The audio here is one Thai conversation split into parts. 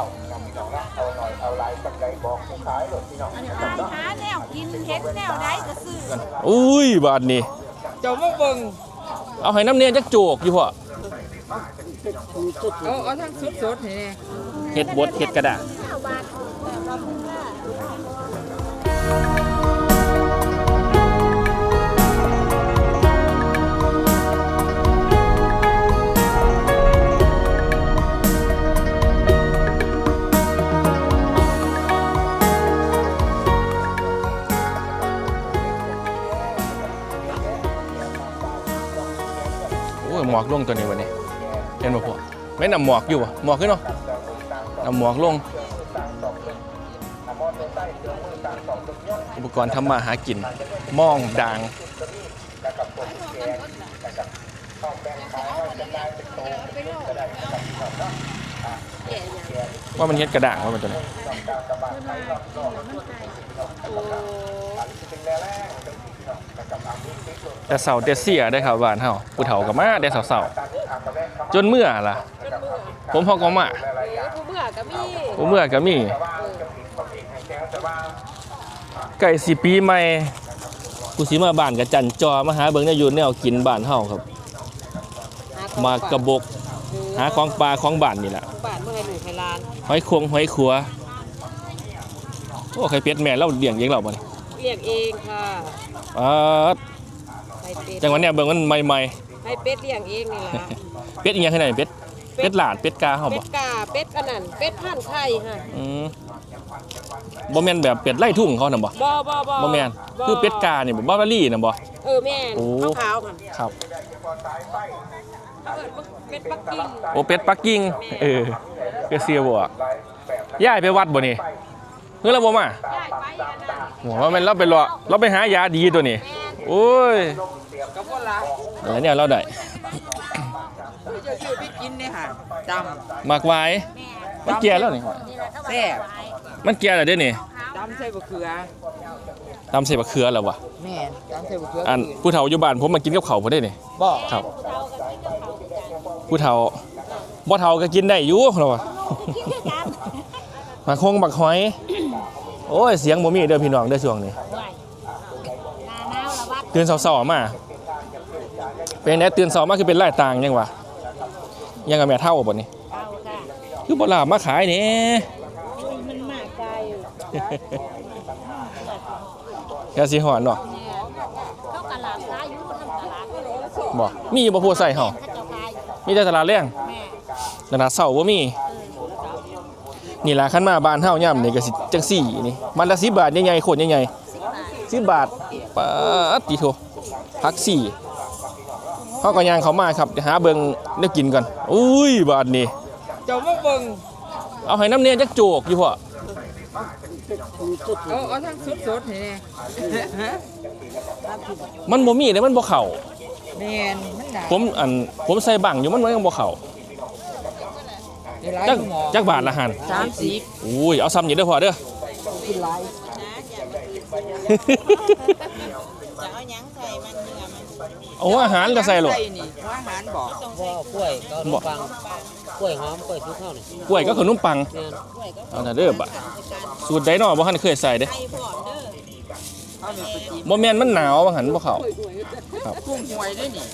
เอานำพี่น้องนะเอาหน่อยเอาลายสักใดบอกผู้ขายหลดพี่น้องอันนี้อ่านหาแนวกินเฮ็ดแนวใดก็ซื้ออุ้ยบาดนี้ เจ้ามาเบิ่งเอาให้น้ำเนียนจักโจกอยู่พ่อเอาเอาทั้งสดๆนี่เฮ็ดบดเฮ็ดกระดาษ9บาท หมอกลงตัวนี้วันนี้เห็นบ่พ่อไม่นำหมอกอยู่บ่หมอกขึ้นเนาะนำหมอกลง อุปกรณ์ทำมาหากินหมองด่างว่ามันเฮ็ดกระด่างว่ามันตัวนี้ แต่เสาเตเสียได้ครับบ้านเฮาผู้เฒ่าก็มาได้เสาๆจนเมื่อล่ะ ผมพอก็มาผู้เบื่อก็มีผมเมื่อก็มีไก่สิปีใหม่กูสิมาบ้านกับจันจอมาหาเบิ่งแนวอยู่แนวกินบ้านเฮาครับ มากระบก หาของปลาของบ้านนี่แหละบ้านเมื่อให้ลูกให้หลานหอยคงหอยขัวโอ้ไข่เป็ดแม่เราเลี้ยงเองเราบ่นี่เลี้ยงเองค่ะอ่าไข่ เป็ดจังหวะเนี้ยเบิ่งมันใหม่ให้เป็ดเลี้ยงเองนี่ล่ะๆเป็ดอีหยังขนาดเป็ดเป็ดหลาดเป็ดกาเฮาเป็บ่ดกาเป็ดอันนั้นเป็ดพันธุ์ไข่ค่ะอืมบ่แม่นแบบเป็ดไล่ทุ่งเขาน่ะบ่บ่บ่บ่บ่แม่นคือเป็ดกานี่บ่บาบารี่น่ะบ่ เออแม่นโอ้ ขาวๆค่ะครับ เอิ้นเป็ดปักกิ่งโอเป็ดปักกิ่งเออก็เสียบ่อะย้ายไปวัดบ่นี่เฮ้ยเราบ่มาย้ายไปอันนั้นหัวว่าแมันเราไปรอเราไปหายาดีตัวนี้ โอ้ย ก็บ่ละอะไรเนี่ยเราได้เจ้าชื่อพี่กินเนี่ยค่ะจมากไว้มันเกลียแล้วนี่ำแซ่บมันเกลียแล้วเด้นี่จำใส่บะเขือตำใส่บักเขือแล้ววะแม่นจำใส่บะเขืออันผู้เฒ่าอยู่บ้านผมมากินกับข้าวบ่ได้นี่บ่ครับ ผู้เฒ่าบ่เฒ่าก็กินได้อยู่เราอะมาคงบักหอย โอ้ยเสียงบ่มีเด้อพี่น้องเด้อช่วงนี้หน้าหนาวละวัดตื่นเช้าๆมา เป็นแน่ตื่นเช้ามาคือเป็นไล่ต่างยังวะยังกับแม่เท่าบ่นี่เอาค่ะคือบ่ลาบมาขายนี่อุ้ยมันมากไกลแค่สิหอนเนาะเนี่ยเขาตลาดขายอยู่ทำตลาดก็เลยบ่มีบ่ผู้ใส่เฮาเขาเจ้าขายมีแต่ตลาดแรงแม่ตลาดเช้าบ่มีนี่ล่ะคันมาบ้านเฮายามนี่ก็สิจังซี่นี่มันละ10บาทใหญ่ๆโคตรใหญ่ๆ10บาทปาดติโทพักสี่ เฮาก็ย่างเข้ามาครับเดี๋ยวหาเบิ่งแนวกินก่อนอุ้ยบาทนี่เจ้ามาเบิ่งเอาให้น้ำเนียนจักโจกอยู่พ่อเอาเอาทั้งสดๆนี่ฮะมันบ่มีเด้มันบ่เข้าแม่นมันหนาผมอันผมใส่บังอยู่มันมันยังบ่เข้าหลายจักหมอจักบาทละหันสามสิบอุ้ยเอาซ้ำอยู่เด้อพ่อเด้อ โอ้อาหารก็ใส่โลดนี่ว่าอาหารบอกว่ากล้วยก็ขนมปังกล้วยหอมกล้วยทุกข้าวนี่กล้วยก็ขนมปังแม่นเอาแต่เด้อบ่ะสูตรใดเนาะบ่ทันเคยใส่เด้ไอ้พร้อมเด้อเอาหนึ่งปฏิบ่แม่นมันหนาวบ่หันบ่เข้ากุ้งหวยด้วยนี่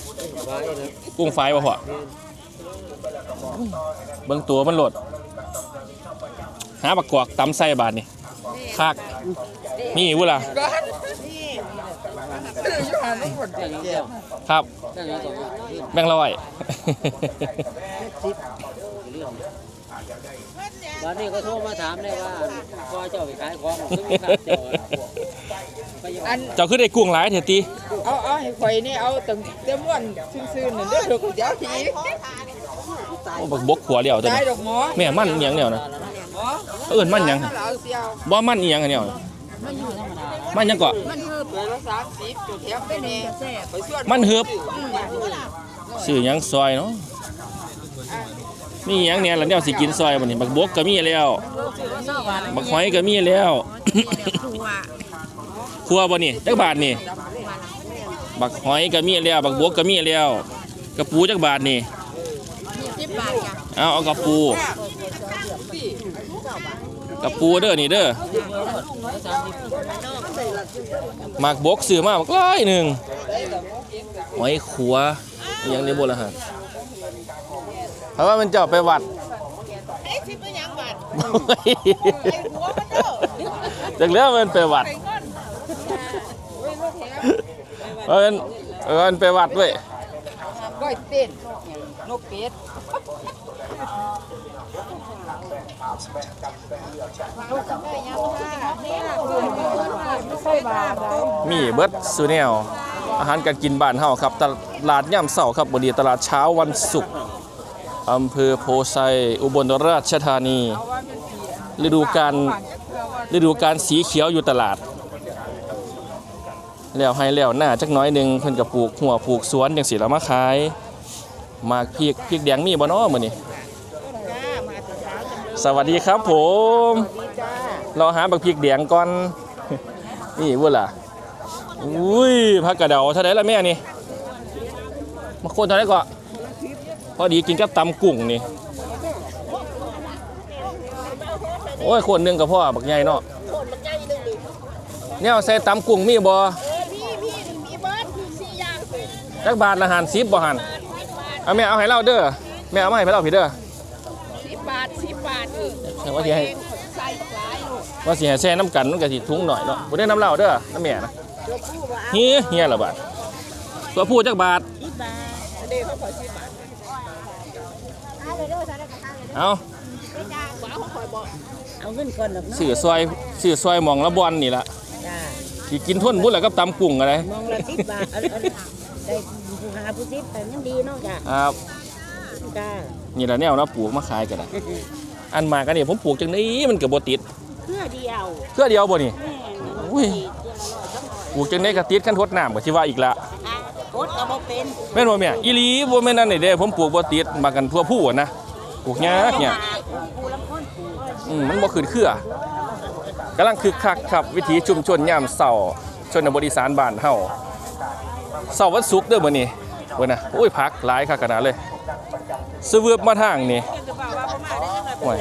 ไว้นะกุ้งไฟบ่พ่อเบิ่งตัวมันโลดหาบักกวากตำใส่บาทนี่คักมีอยู่ล่ะ ครับนั่นแล้วก็แบงค์ร้อยวันนี้ก็โทรมาถามได้ว่าพอเจ้าไปขายของคือมีค่าเจ้าไปยังอันเจ้าคือได้กุ้งหลายเถอะติเอาเอาให้ข่อยนี่เอาตั้งเต็มวันซื่อๆนั่นเด้อเดี๋ยวกูจะเอาทีโอ้บักบกขัวเดียวตัวได้นี้ดอกหมอแม่มันอีหยังเนี่ยนะหมอเอิ้นมันหยังเอาเสียวบ่มันอีหยังอันเนี่ย มันหยังเก็มันคือเปิดละสามสิบจุดแถมไปนี่ไปส่วนมันเหือบซื้อหยังซอยเนาะมีหยังเนี่ยแล้วเนี่ยสิกินซอยบัดนี้บักบกก็มีแล้วบักหอยก็มีแล้วครัวบ่นี่จักบาทนี่บักหอยก็มีแล้วบักบกก็มีแล้วกระปูจักบาทนี่สิบบาทจ้ะเอาเอากระปูพี่ กับปูเด้อนี่เด้อหมากบกซื้อมาบักหลายหนึ่งหอยขัวอิหยังในโบราณเพราะว่ามันเจ้าไปวัด ไอ้สิบเป็นหยังบาทหัวมันเด้อจากเรื่องมันไปวัดเออมันเออมันไปวัดด้วยก้อยเต้นนกเป็ด มีเบิร์ดซูแนวอาหารการกินบ้านเฮาครับ ตลาดย่ำเสาครับบดีตลาดเช้าวันศุกร์อำเภอโพไซอุบลราชธานี ฤดูการฤดูการสีเขียวอยู่ตลาด แล้วให้แล้วหน้าจักน้อยหนึ่งเพิ่นก็ปลูกหัวปลูกสวนจังสิแล้วมาขายมากพริกพริกแดงมีบ่น้อมือนี้ สวัสดีครับผม เราหาบักพริกแดงก่อน นี่วุ่นล่ะอุ้ยผักกระเดาเท่าไหร่ละแม่นี่มาโคนเท่าไหร่ก็พอดีกินกับตำกุ้งนี่ โอ้ยคนหนึงกับพ่อบักใหญ่เนาะเนี่ยใส่ตำกุ้งมีบ่จักบาทละหันสิบบ่หันเอาแม่เอาให้เราเด้อแม่เอามาให้เราพี่เด้อ สิบบาทสิบบาทว่าสิให้ ใส่ปลายลูกว่าสิให้แช่น้ำกันมันก็สิทุงหน่อยเนาะบ่ได้น้ำเหล้าเด้อน้ำแม่นะเฮียเฮียละบาทตัวผู้จักบาทเด้เขาขอสิบบาทเอาเอาเงินก่อนดอกเนาะสื่อซอยสื่อซอยหมองละบอนนี่ละจ้าที่กินทุ่นบุญแล้วกับตำกุ้งอะไรมองละสิบบาทเอาเอาได้ผู้หาผู้สิบแต่ยังดีเนาะจ้าครับจ้า นี่ละแนวนะปลูกมาขายกันนะอันมากันนี่ผมปลูกจังนี้มันก็บ่ติดเพื่อเดียวเพื่อเดียวบ่นี่แม่อุ้ยปลูกจังได้ก็ติดคันทดน้ำก็สิว่าอีกละอะกดก็บ่เป็นแม่นบ่แม่อีหลีบ่แม่นนั่นนี่เด้ผมปลูกบ่ติดมากันทั่วผู้อะนะปลูกยากเนี่ยกูลำพ้นกูอืมมันบ่ขึ้นเครือกำลังคึกคักครับวิถีชุมชนยามเช้าชนบทอีสานบ้านเฮาเช้าวันศุกร์เด้อมื้อนี้เบิ่นน่ะโอ้ยผักหลายคักขนาดเลย สวืบมาทางนี่โอ้ย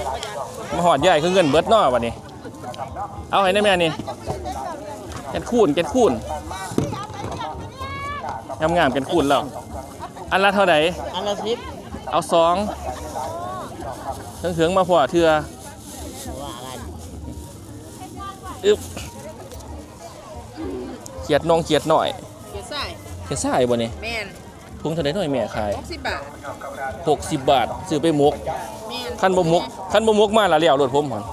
มาหอดใหญ่คือเงินเบิดเนาะบัดนี้ เอาให้ได้แม่นี่แกนคูนแกนคูนงามๆแกนคูนแล้ว อันละเท่าใดอันละสิบเอาสองเถิงๆมาพอเทื่อว่ากันอึ๊บเขียดนองเขียดหน่อยเก็บใส่เขียดทรายบ่นี่แม่น ทุงเท่าไดหน่อยแม่ขายหกสิบบาท60 บาทซื้อไปหมกแม่นคันบ่หมกคันบ่หมกมาและแล้วรถผมหั่น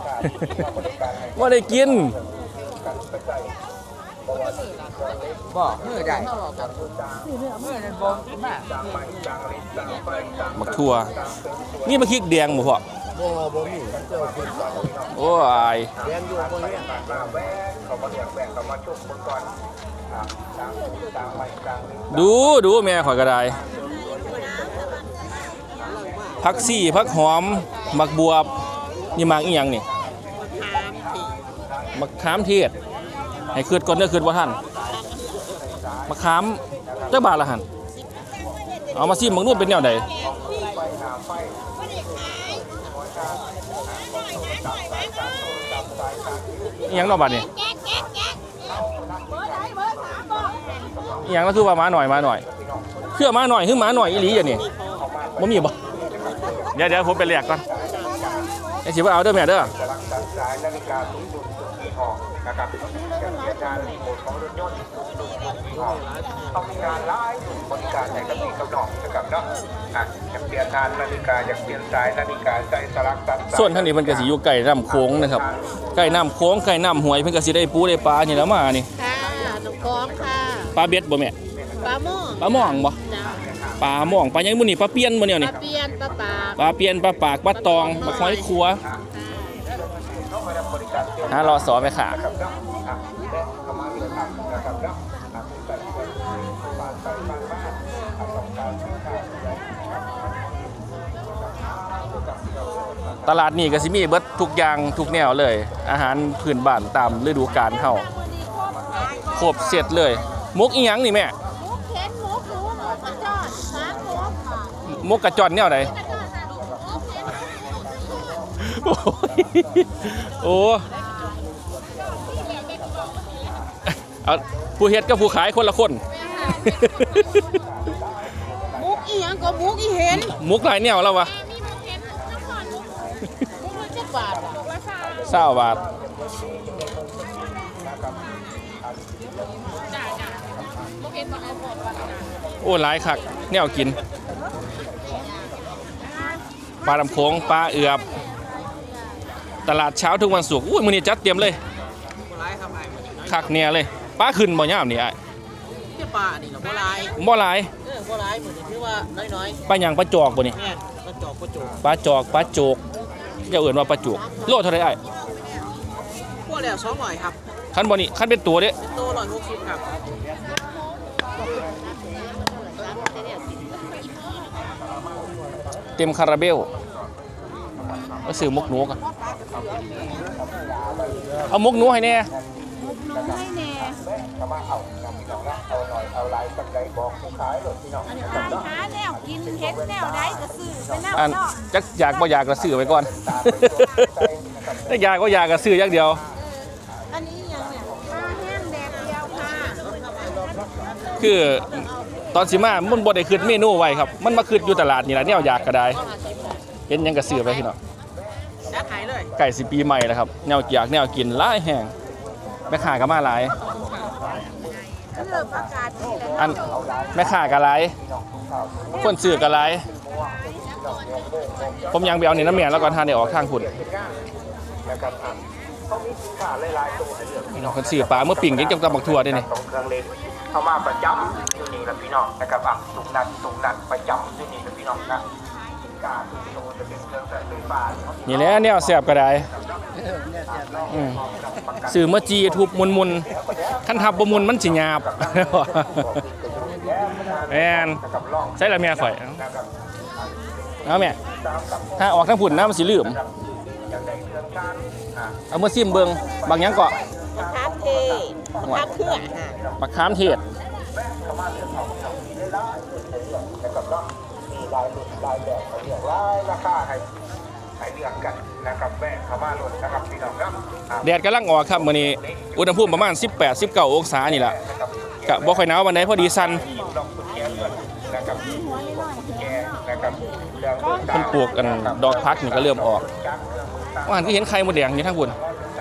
บ่ได้กิน บอกมือได้มือนั่นบอกมามักทั่ว นี่มาคลิกแดงบ่พ่อบ่บ่มีเจ้าคือโอ้ยเรียนอยู่บ่เนี่ย เขามาเรียกแบกเขามาชุบมือก่อนอะตามตามไปตามนี้ดูดูแม่ข่อยก็ได้ผักซี่ผักหอมมักบวบ นี่มักอีหยังนี่มะขามเทศให้คืดก่อนเด้อคืดบ่ทันมะขามจักบาทละหั่นเอามาซิมเบิ่งนู่นเป็นแนวใดอีหยังเนาะบัดนี้ อีหยังก็คือว่ามาหน่อยมาหน่อยเพื่อมาหน่อยคือมาหน่อยอีหลีอย่างนี้บ่มีบ่เดี๋ยวเดี๋ยวผมไปแลกก่อนไอ้สิว่าเอาเด้อแม่เด้อกำลังตัดสายนาฬิกาสูงสุดยี่ห้อนะครับจะเปลี่ยนงานรีโมทของรถยนต์ยี่ห้อต้องมีงานร้ายบริการในกระบี่กับน้องนะครับเนาะอะอยากเปลี่ยนงานนาฬิกาอยากเปลี่ยนสายนาฬิกาใส่สลักตัดสายส่วนทางนี้มันก็สิอยู่ใกล้น้ำโค้งนะครับใกล้น้ำโค้งใกล้น้ำห้วยเพิ่นก็สิได้ปูได้ปลานี่แหล้วมานี่ค่ะน้องกองค่ะ ปลาเบ็ดบ่แม่ปลาหม้อปลาหม่องบ่จ้าปลาหม่องปลาหยังมื้อนี้ปลาเปียนบ่เนี่ยปลานี่เปียนปลาปากปลาเปียนปลาปากปลาตองปลาหอยขัวหารอสอแม่ค่ะตลาดนี้ก็สิมีเบิดทุกอย่างทุกแนวเลย อาหารพื้นบ้านตามฤดูกาลเฮาครบเสร็จเลย มุกอีหยังนี่แม่หมูเข็นหมูหมูหมูกระจอดหางหมูค่ะมุกกระจอนแนวใดโอ้ยโอ้เอาผู้เฮ็ดกับผู้ขายคนละคน มุกอีหยังก็มุกอีเห็นมุกหลายแนวแล้ววะมุกละเจ็ดบาทเศร้าบาท โอ้หลายคักแนวกิน ปลาลำโพงปลาเอือบ ตลาดเช้าทุกวันศุกร์อุ้ยมื้อนี้จัดเตรียมเลยร้ายครับไอ้มันน้อยคักเนี่ยเลยปลาขึ้นบ่ยามนี่ไอ้เจ้าป่านี่เหรอบ่ร้ายบ่หลายเออบ่ร้ายเหมือนที่ว่าน้อยปลาหยังปลาจอกบ่นี่ๆเนี่ยกระจอกกระจกปลาจอกปลาโจกอย่าเอื่นว่าปลาจอกโลเท่าไหร่ไอ้พวกแล้วสองร้อยครับคันบ่นี่คันเป็นตัวเด้เป็นโตร้อยหกสิบครับ เต็มคาราเบลก็ซื้อมกหนูก่อนเอามกหนูให้แน่ให้แน่เขามาเอานำพี่น้องละเอาหน่อยเอาลายสักใดบอกผู้ขายหลดพี่น้องทานหาแนวกินเฮ็ดแนวใดก็ซื้อไปแนวอันเนาะจักอยากบ่อยากก็ซื้อไปก่อน ถ้าอยากก็อยากก็ซื้ออย่างเดียว อันนี้ยังเนี่ยผ้าแห้งแดดเดียวค่ะ คือตอนสิมามันบ่ได้ขึ้นเมนูไว้ครับ มันมาขึ้นอยู่ตลาดนี่ล่ะแนวอยากก็ได้เห็นหยังก็ซื้อไปพี่น้องแล้ขายเลยไก่สิปีใหม่แล้วครับแนวอยากแนวกินหลายแห้งแม่ค้าก็มาหลายเริ่มอากาศดีแล้วอันแม่ค้าก็หลายคนซื้อก็หลายผมยังไปเอานี่น้ำเมียแล้วก่อนทานได้ออกทางพุ่นนะครั บอะต้องมีสินค้าหลายๆตัวให้เลือกพี่น้องคนซื้อปลาเมื่อปิ่งยังจังตำบักทั่วได้นี่สองเครื่องเล่นเข้ามาประจำอยู่นี่แหละพี่น้องนะครับอะตรงนั้นตรงนั้นประจำอยู่นี่แหละพี่น้องนะสินค้าทุกตัวจะเป็นเครื่องใส่ไฟฟ้าเนาะนี่แหละแนวแซ่บก็ได้อืมซื้อมาจีทุบมุนๆคันทับบ่มุนมันสิหยาบแม่นนะครับลองใส่ละแม่ข่อยนะครับเอาแม่ถ้าออกทางพุ่นน้ำมันสิลืมอยากได้เครื่องการอะ เอามาซิมเบิ่งบางหยังเกาะทานเททานเครื่องค่ะบักขามเทศเข้ามาเลือกเอาเนาะมีหลายๆให้เลือกนะครับเนาะมีหลายรุ่นหลายแบบให้เลือกหลายราคาให้ให้เลือกกันนะครับแวะเข้ามาโหลดนะครับพี่น้องครับอะแดดกำลังออกครับมื้อนี้อุณหภูมิประมาณ 18 19องศานี่ล่ะก็บ่ค่อยหนาวปานใดพอดีสั่นลองคุณแกเลือกนะครับแกนะครับเรื่องเพิ่นปลูกกันดอกพักนี่ก็เริ่มออก จากเรื่องมือตาว่าหันก็เห็นไข่มดแดงอยู่ทางพุ่นใจ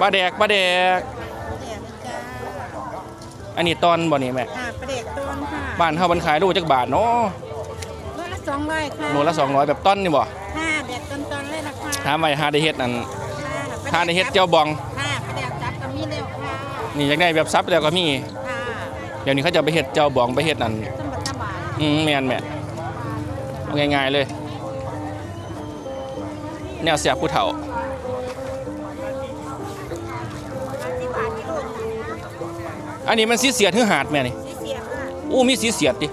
ปลาแดกปลาแดก อันนี้ตอนบ่นี่แม่ค่ะประเด็กต้นค่ะบ้านเฮามันขายโลจักบาทเนาะโลละสองร้อยค่ะโลละ200แบบต้นนี่บ่ค่ะเด็ดต้นๆเลยนะคะถามไว้หาได้เฮ็ดอันค่ะหาได้เฮ็ดเจ้าบองค่ะประเด็กจับก็มีเร็วค่ะนี่อยากได้แบบซับแล้วก็มีค่ะ เดี๋ยวนี้เขาจะไปเฮ็ดเจ้าบองไปเฮ็ดอันสมบัติบาทอืมแม่นแม่เอาง่ายๆเลย แนวเสียบผู้เฒ่าที่บาทที่ลูกอันนี้มันสีเสียดหรือหาดแม่นี่ที่เสียค่ะอู้มีสีเสียดดิ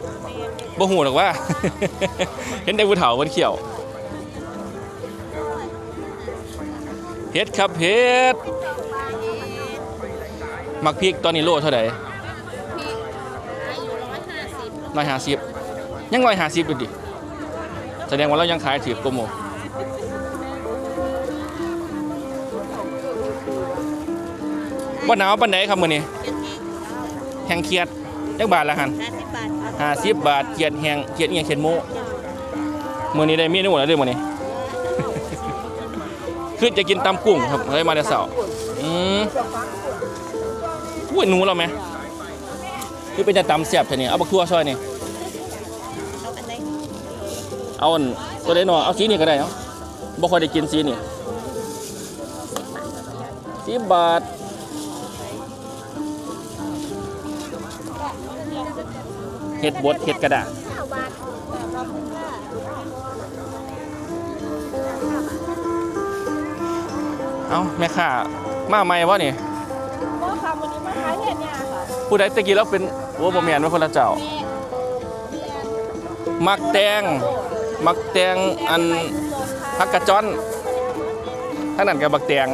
บ่ฮู้หรอกว่า เห็นได้ผู้เฒ่าเพิ่นเขียวเฮ็ดครับเฮ็ดมักพริกตอนนี้โลเท่าไหร่อายุ ร้อยห้าสิบ150ยัง150อยู่ดิแสดงว่าเรายังขายถือกว่าหมู่บ่หนาวปานใดครับมือนี้แห้งเคียดจักบาทละหันห้าสิบบาทค่ะ50บาทเคียดแห้งเคียดอีหยังเขียนโมมือนี้ได้เมนูแล้วด้อมื้อนี้คือจะกินตำกุ้งครับเลยมาแต่เช้าอืมอุ้ยหนูแล้วไหม คือเป็นจะตำแซ่บแท้นี่เอาบักทั่วซอยนี่เอาอันไหนเอาอันตัวใดหนอเอาสีนี้ก็ได้เนาะบ่ค่อยได้กินสีนี่สิบบาทเห็ดบดเห็ดกระดาษเก้าบาทขอบคุณค่ะเอาแม่ค้ามาใหม่วะนี่โอ้ค่ะวันนี้มาขายเห็ดเนี่ยค่ะผู้ใดตะกี้แล้วเป็น โอ้บ่แม่นว่าคนละเจ้า มักแตง มักแตงอันผักกระจ้อนทั้งนั้นกับบักแตง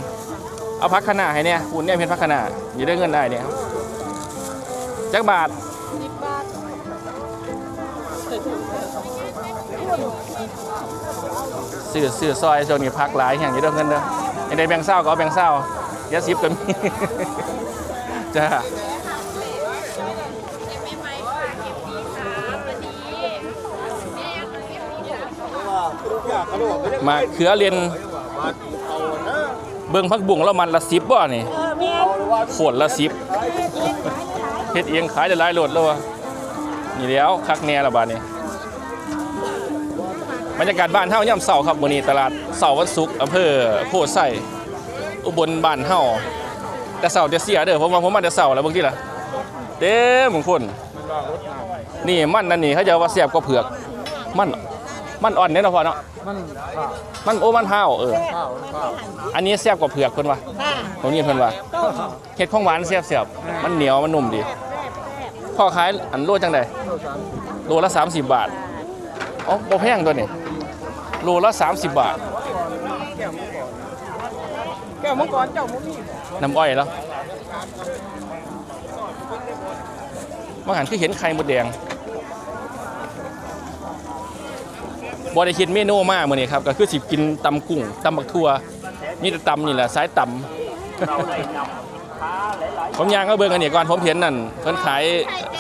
เอาผักคะน้าให้เนี่ยคุณเนี่ยเป็นผักคะน้าอยู่ได้เงินได้เนี่ยจักบาทสิบบาทซื้อซื้อซอยช่วงนี้พักหลายอย่างนี้เด้อเงินเด้อไอ้ได้แบงเศร้าก็เอาแบงเศร้าเดี๋ยาซิบก็มีจ้า มาเขือเรียนเบิ่งพักบุ้งแล้วมันละสิบบ่นี่โขดละสิบเฮ็ดเอียงขายได้หลายโหลดแล้ววะนี่แล้วคักแน่ละบาดนี้บรรยากาศบ้านเฮาย่ำเสาครับมื้อนี้ตลาดเสาวันศุกร์อำเภอโพธิ์ไส้อุบลบ้านเฮาแต่เสาจะเสียเด้อผมว่าผมมาแต่เสาแล้วบางทีล่ะเต็มบางคนนี่มันนั่นนี่เขาจะว่าเสียบกว่าเผือกมัน มันอ่อนเนี่ยเนาะพ่อเนาะมันมันโอ้มันเผาวเอออันนี้แซ่บกว่าเผือกเพิ่นว่าค่ะผมนี่เพิ่นว่าเฮ็ดของหวานแซ่บๆมันเหนียวมันนุ่มดีพ่อขายอันโลจังไดโลละ 30 บาทอ๋อบ่แพงตัวนี้โลละ 30 บาท แก้วมังกรเจ้ามุนี่น้ำอ้อยแล้วมาหันคือเห็นไข่มดแดง บ่ได้คิดเมนูมากมื้อนี้ครับก็คือสิกินตำกุ้งตำบักทั่วมีแต่ตำนี่แหละสายตำผมยางก็เบิ่งอันนี้ก่อนผมเห็นนั่นเพิ่นขาย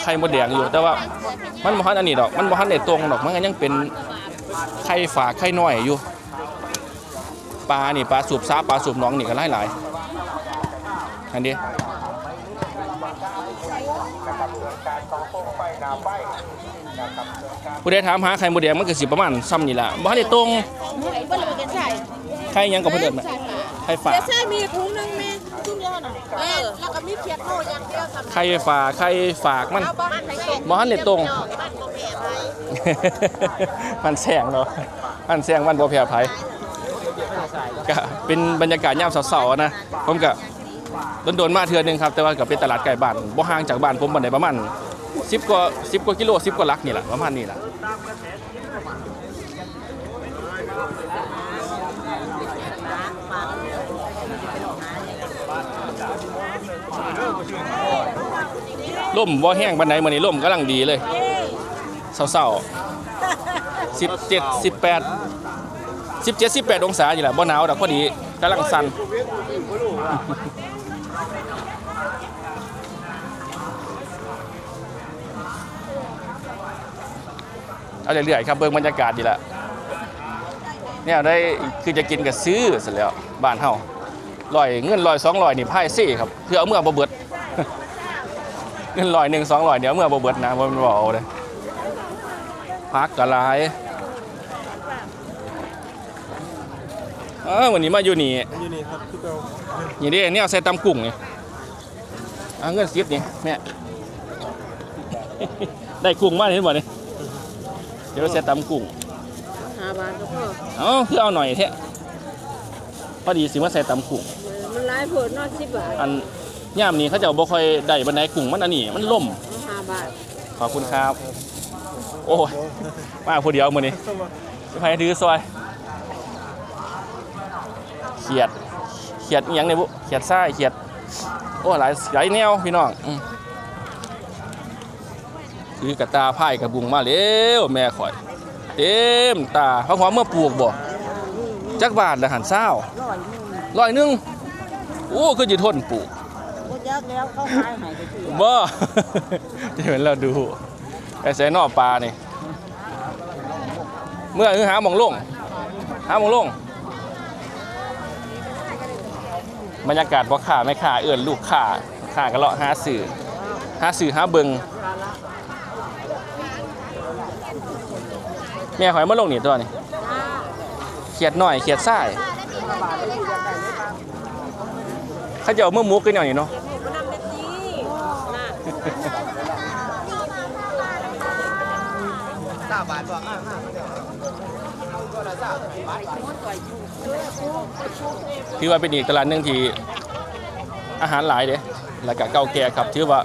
ไข่มดแดงอยู่ แต่ว่ามันบ่ทันอันนี้ดอก มันบ่ทันได้ตรงดอกมันก็ยังเป็นไข่ฝากไข่น้อยอยู่ปลานี่ปลาสูบซาปลาสูบน้องนี่ก็หลายๆอันนี้ะครับเกิดการ ผู้ใดถามหาไข่มดแดงมันก็สิประมาณซ้ำนี่ล่ะบ่ทันได้ตรงบ่เลยกันใช่ไข่หยังก็เพิ่นเอิ้นน่ะไข่ฝากใช่มีถุงนึงแม่ถุงเดียวน่ะเออแล้วก็มีเพียกโลอย่างเดียวสำไข่ฝากไข่ฝากมันเอาบ้านไหนตรงบ่ทันได้ตรงบ้านก็แม่ไปมันแสงเนาะมันแสงมันบ่แพ้ไผก็เป็นบรรยากาศยามเสาร์ๆนะผมก็โดนๆมาเทื่อนึงครับแต่ว่าก็เป็นตลาดใกล้บ้านบ่ห่างจากบ้านผมปานใดประมาณ10กว่า10กว่ากิโล10กว่าหลักนี่แหละประมาณนี้ล่ะ ลมบ่แห้งปานใดมื้อนี้ลมกำลังดีเลยเศร้าๆสิบเจ็ดสิบแปดสิบเจ็ดสิบแปดองศาอยู่แหละบ่หนาวดอกพอดีกำลังสั่นเอาเรื่อยๆครับเบิ่งบรรยากาศดีละเนี่ยได้คือจะกินกับซื้อเสร็จแล้วบ้านเฮาลอยเงินลอยสองลอยนี่ไพ่ซี่ครับเพื่อเอาเมื่อบ่เบิด เงินลอยหนึ่งสองลอยเดี๋ยวเอาเมื่อบ่เบิดนะบ่แมันบ่เอาเลยพักกะหลายเออวันนี้มาอยู่นี่อยู่นี่ครับคือเก่านี่ดิเนี่ยเอาใส่ตำกุ้งนี่เอาเงินสิบนี่แม่ได้กุ้งมาเห็นบ่นี่เดี๋ยวใส่ตำกุ้งห้าบาทก็พอเอ้าคือเอาหน่อยแท้พอดีสิมาใส่ตำกุ้งมันหลายผลเนาะ10บาทอัน ย่ามนี้เขาเจะบ่ค่อยได้บันไดกุ้งมันอันนี้มันล่ม ห้าบาทขอบคุณครับ โอ้ยมาผู้เดียวมือนี้ไปถือซอยเขียดเขียดอหยังในบุเขียดไส้เขียด โอ้หลายหลายแนวพี่น้องอืมถือกระตาไผ่กระบุงมาเร็วแม่ข่อย เต็มตาเพราะความเมื่อปลูกบ่จักบาทละหันเศร้าร้อยหนึงร้อยหนึงโอ้คือจะทนปลูก บ่จักแล้วเขาขายให้ไปที่บ่เดี๋ยวเราดูไอ้ใส่นอกปลานี่ เมื่อคือหาหมองลง หาหมองลง บรรยากาศพ่อข่าแม่ข่าเอื้อนลูกข่าข่าก็เลาะหาสื่อหาสื่อหาเบิงแม่หอยมาลงนี่ตัวนี่เขียดหน่อยเขียดไส้ เขาจะเอาเมื่อมุกกันอย่างนี้เนาะถือว่าเป็นอีกตลาดหนึ่งที่อาหารหลายเด้แล้วก็เก่าแก่ครับถือว่า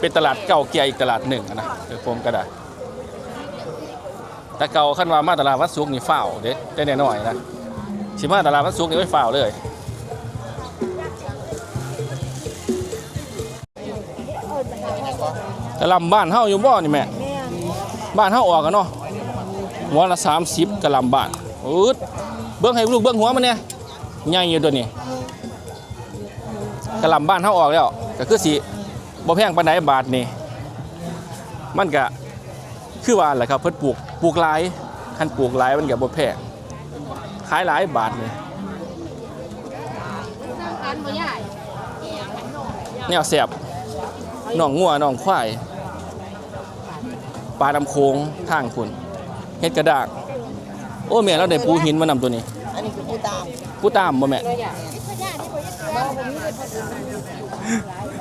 เป็นตลาดเก่าแก่อีกตลาดหนึ่งนะเดี๋ยวผมก็ได้แต่เก่าขั้นว่ามาตลาดวัดสุกนี่เฝ้าเด้ได้แน่นอนนะสิมาตลาดวัดสุกนี่ไม่เฝ้าเลย แต่ลำบ้านเฮาอยู่บ่นี่แม่แม่นบ้านเฮาออกกันเนาะหัวละ30กะหล่ำบ้านอืดเบิ่งให้ลูกเบิ่งหัวมันเนี่ยใหญ่อยู่ตัวนี้กะหล่ำบ้านเฮาออกแล้วก็คือสิบ่แพงปานใดบาทนี่มันก็คือว่าแหละครับเพิ่นปลูกปลูกหลายคันปลูกหลายมันก็บ่แพงขายหลายบาทนี่แนวแซ่บ น้องงัวน้องควายปลาดำโคงทางคุณเฮ็ดกระดากโอ้แม่เราได้ปูหินมานำตัวนี้ อันนี้คือผู้ตามปูตามบ่แม่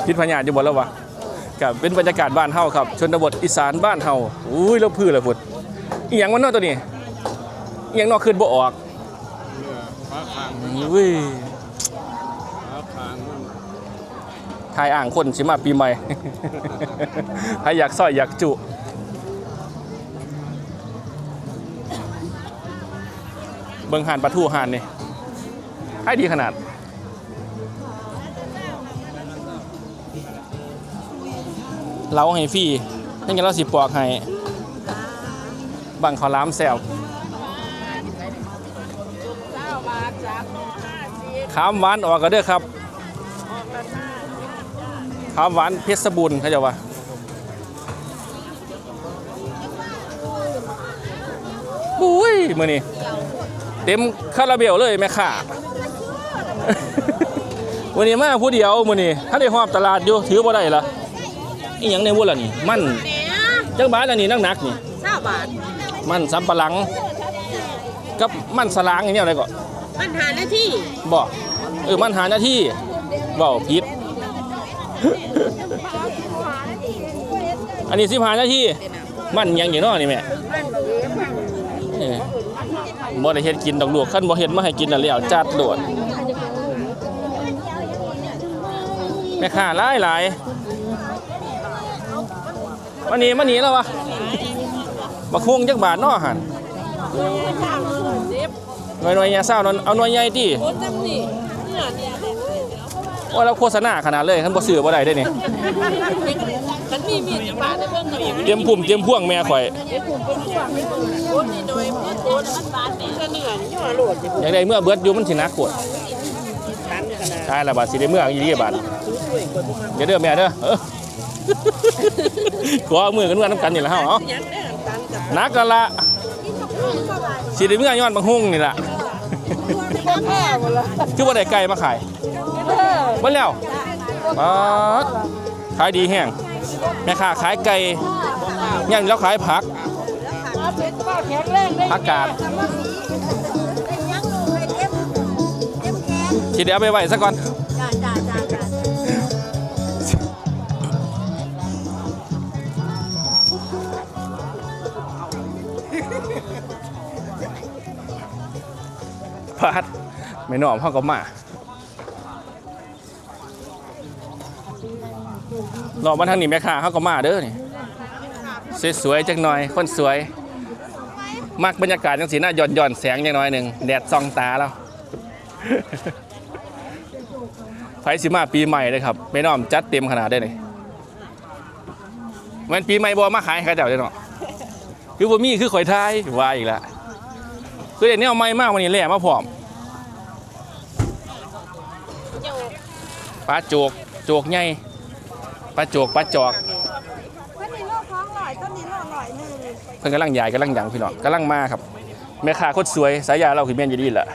พิษพญาอยู่บ่แล้ววะกับเป็นบรรยากาศบ้านเฮาครับ ชนบทอีสานบ้านเฮาอุ้ยแล้วพืชละพุ่นอีหยังมันเนาะตัวนี้อีหยังเนอกขึ้นบ่ออกอุ้ย ทายอ่างคนสิมาปีใหม่ใครอยากซอยอยากจุ เบิ่งหานปลาทูหานนี่ให้ดีขนาด เราให้ฟรีนั่นไงเราสิปอกให้บังขาวหล้ามแซวขามหวานออกกันเด้อครับ ขามหวานเพชรบุญเขาจะว่าบุ้ยมือนี่เต็มคาราเบลเลยแม่ข่าวันนี้มาผู้เดียวมือนี่ถ้าได้หอบตลาดอยู่ถือบ่ได้ละอีหยังในวุ้นล่ะนี่ มันจังบาทละนี่นักหนักๆนี่เก้าบาทมันสำปะหลังกับมันสลางอย่างเนี้ยอะไรก็ปัญหาหน้าที่บ่เออมันหาหน้าที่บ่ผิด อันนี้สิบหานาที่มันยังอย่างน้อนี่แม่เออบ่ได้เฮ็ดกินดอกลูกคันบ่เฮ็ดมาให้กินน่ะแล้วจัดโดดแม่ค้าหลายหลายวันนี้มันหนีแล้ววะบักฮวงจักบาทนาะหั่นหน่วยหน่วยยาเศร้านั่นเอาหน่วยใหญ่ติ ว่าเราโฆษณาขนาดเลยคันบ่ซื้อบ่ได้เด้นี่มันมีมีดบาในเพิ่มกับมีเตรียมพุ่มเตรียมพ่วงแม่ข่อยโอ้นี่โดยเพื่อนโอนมันบาทนี่ก็เหนื่อยย่อโหลดอยากได้เมื่อเบิดอยู่มันสิหนักโคตรตันขนาดใช่ละบาทสิได้เมื่ออีหลีบาทเดี๋ยวเด้อแม่เด้อเออขอเอามือกันเมื่อน้ำกันนี่แหละเฮาเอ้ายังได้ตันกับหนักกันละสิได้เมื่อย้อนบางฮุ่งนี่ล่ะแหละคือว่าได้ไก่มาขาย เบิ่แล้วป๊าดขายดีแห้งแม่ค้าขายไก่ย่างแล้วขายผักผักกาดสิเดียวไปไหว้ซะก่อนพาดไม่นอมเขาก็มา หลอกมาทางนี้แม่ค้าเขาก็มาเด้อนี่สวยๆจังหน่อย คนสวย มักบรรยากาศจังสีหน้าหย่อนหย่อนๆแสงจังน้อยหนึ่งแดดส่องตาแล้วไฟสิมาปีใหม่เลยครับไม่น้อมจัดเต็มขนาดได้เลยมันปีใหม่บอมาขายให้เขาเจ้าเด้เนาะคือบ่มีคือข่อยทายว่าอีกแล้วคือเดี๋ยวนี้เอาไม้มากวันนี้แหล่มาพร้อมปลาโจกโจกใหญ่ ปลาโจกปลาจอกต้นนี้โลกท้องหน่อยต้นนี้โลกหน่อยหนึ่งเพิ่นกำลังใหญ่กำลังหยังพี่น้องกำลังมาครับแม่ค้าคนสวยสายยาเราคือแม่นอยู่ดีแหละ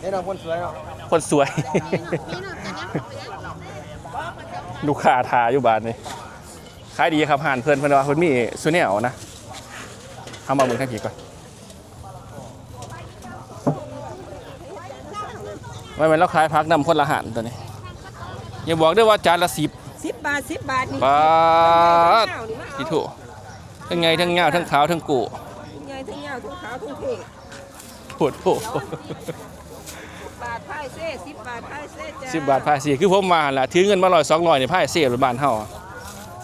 เห็นเราคนสวยเนาะคนสวย ลูกค้าทาอยู่บ้านนี่ขายดีครับห่านเพิ่นเพิ่นว่าเพิ่นมีซูเนลนะทำมาเบิ่งทางผีก่อนไม่เป็นเราขายพักนำคนละหันตัวนี้ อย่าบอกด้วยว่าจานละสิบสิบบาทสิบบาทนี่บาทที่ถูกทั้งไงทั้งเงาทั้งขาวทั้งกูใหญ่ทั้งยาวทั้งขาวทั้งเท่โหดโหบาทพายเซ่สิบบาทพายเซ่จ้าสิบบาทพายสีคือผมมาล่ะถือเงินมาลอยสองลอยในพายเสียหรือบ้านเฮา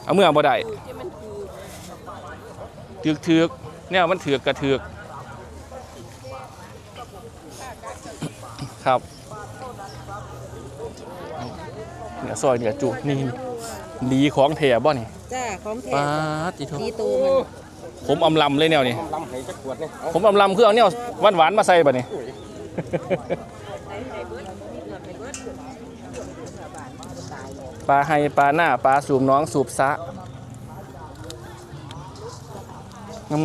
เอาเมื่อบ่ได้ที่มันคือถือกถือกเนี่ยมันถือกกระถือกครับเนี่ยซอยเนี่ยจุนี่ ดีของแถบ่นี่จ้าของแท้ปาดติโทดีตัวมันผมอำลำเลยแนวนี้ลำให้จักขวดนี่ผมอำลำคือเอาแนวหวานๆมาใส่บัดนี้ปลาไฮปลาหน้าปลาสูบน้องสูบซะ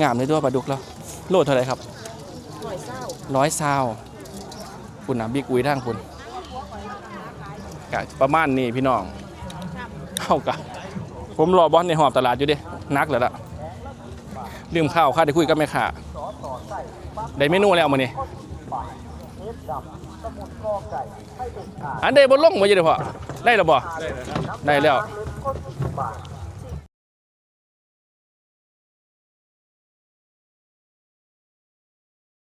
งามๆเลยด้วยปลาดุกแล้วโลเท่าไหร่ครับร้อยเศร้าคุณนะบิ๊กอุ้ยทางคุณกะประมาณนี้พี่น้อง เข้ากะผมรอบอลในหอบตลาดอยู่ดินักแล้วล่ะลืมข้าวข้าได้คุยกับแม่ค้าได้เมนูแล้วมานี่อันเดบนล่งมาอยู่เดี๋ยวพอได้แล้วบ่ได้แล้ว